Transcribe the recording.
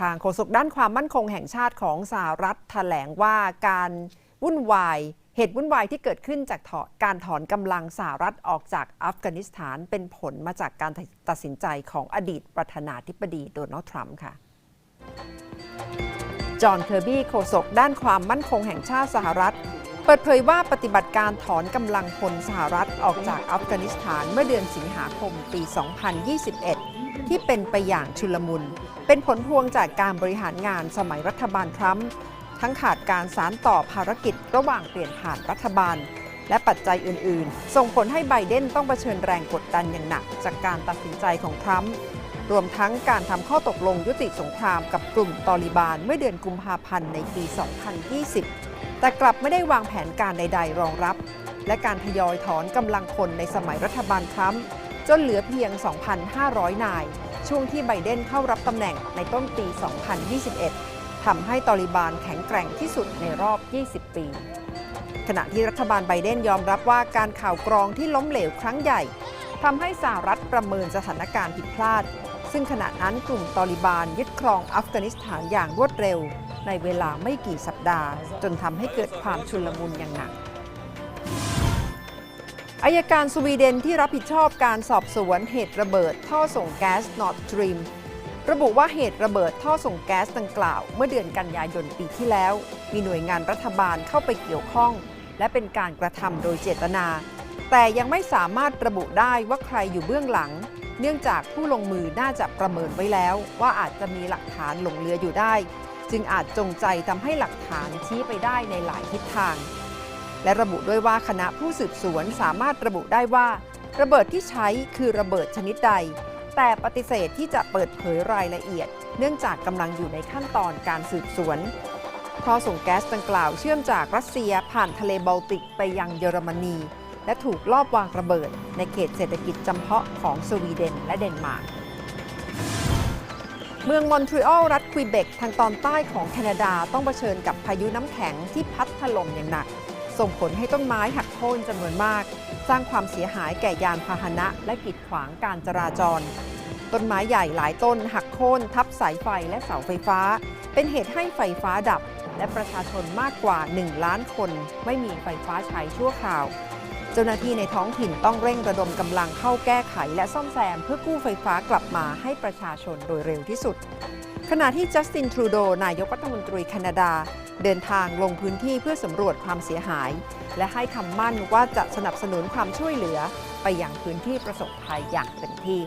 ทางโฆษกด้านความมั่นคงแห่งชาติของสหรัฐแถลงว่าการวุ่นวาย เหตุวุ่นวายที่เกิดขึ้นจากการถอนกำลังสหรัฐออกจากอัฟกานิสถานเป็นผลมาจากการตัดสินใจของอดีตประธานาธิบดีโดนัลด์ทรัมป์ค่ะจอห์นเคอร์บี้โฆษกด้านความมั่นคงแห่งชาติสหรัฐ เปิดเผยว่าปฏิบัติการถอนกำลังพลสหรัฐออกจากอัฟกานิสถานเมื่อเดือนสิงหาคมปี 2021 ที่เป็นไปอย่างชุลมุน เป็นผลพวงจากการบริหารงานสมัยรัฐบาลทรัมป์ทั้งขาดการสารต่อภารกิจระหว่างเปลี่ยนผ่านรัฐบาล และปัจจัยอื่น ๆ ส่งผลให้ไบเดนต้องเผชิญแรงกดดันอย่างหนัก จากการตัดสินใจของทรัมป์รวมทั้งการทำข้อตกลงยุติสงครามกับกลุ่มตอริบานเมื่อเดือนกุมภาพันธ์ในปี 2020 แต่กลับไม่ได้วางแผนการใด ๆ รองรับ และการทยอยถอนกำลังคนในสมัยรัฐบาลทรัมป์จนเหลือเพียง 2,500 นาย ช่วงที่ไบเดนเข้ารับตำแหน่งในต้นปี 2021 ทำให้ตอริบานแข็งแกร่งที่สุดในรอบ 20 ปี ขณะที่รัฐบาลไบเดนยอมรับว่าการข่าวกรองที่ล้มเหลวครั้งใหญ่ทำให้สหรัฐประเมินสถานการณ์ผิดพลาด ซึ่งขณะนั้นกลุ่มตอริบานยึดครองอัฟกานิสถานอย่างรวดเร็ว ในเวลาไม่กี่สัปดาห์ จนทำให้เกิดความชุลมุนอย่างหนักอายการสวีเดนที่รับผิดชอบการสอบสวนเหตุระเบิดท่อส่งแก๊สนอร์ดสตรีมระบุว่าเหตุระเบิดท่อส่งแก๊สดังกล่าว เมื่อเดือนกันยายนปีที่แล้ว มีหน่วยงานรัฐบาลเข้าไปเกี่ยวข้อง และเป็นการกระทำโดยเจตนา แต่ยังไม่สามารถระบุได้ว่าใครอยู่เบื้องหลัง เนื่องจากผู้ลงมือน่าจะประเมินไว้แล้ว ว่าอาจจะมีหลักฐานหลงเหลืออยู่ได้ จึงอาจจงใจทำให้หลักฐานชี้ไปได้ในหลายทิศทาง และระบุด้วยว่าคณะผู้สืบสวนสามารถระบุได้ว่า ระเบิดที่ใช้คือระเบิดชนิดใด แต่ปฏิเสธที่จะเปิดเผยรายละเอียด เนื่องจากกำลังอยู่ในขั้นตอนการสืบสวนท่อส่งแก๊สดังกล่าวเชื่อมจากรัสเซียผ่านทะเลบอลติกไปยังเยอรมนี และถูกลอบวางระเบิดในเขตเศรษฐกิจจำเพาะของสวีเดนและเดนมาร์ก เมืองมอนทรีออลรัฐควิเบกทางตอนใต้ของแคนาดาต้องเผชิญกับพายุน้ำแข็งที่พัดถล่มอย่างหนัก ส่งผลให้ต้นไม้หักโค่นจำนวนมาก สร้างความเสียหายแก่ยานพาหนะ และกีดขวางการจราจร ต้นไม้ใหญ่หลายต้นหักโค่นทับสายไฟและเสาไฟฟ้า เป็นเหตุให้ไฟฟ้าดับ และประชาชนมากกว่า 1 ล้านคน ไม่มีไฟฟ้าใช้ชั่วคราว เจ้าหน้าที่ในท้องถิ่นต้องเร่งระดมกำลังเข้าแก้ไขและซ่อมแซม เพื่อกู้ไฟฟ้ากลับมาให้ประชาชนโดยเร็วที่สุด ขณะที่จัสตินทรูโดนายกรัฐมนตรีแคนาดา เดินทางลงพื้นที่เพื่อสำรวจความเสียหาย และให้คำมั่นว่าจะสนับสนุนความช่วยเหลือ ไปยังพื้นที่ประสบภัยอย่างเต็มที่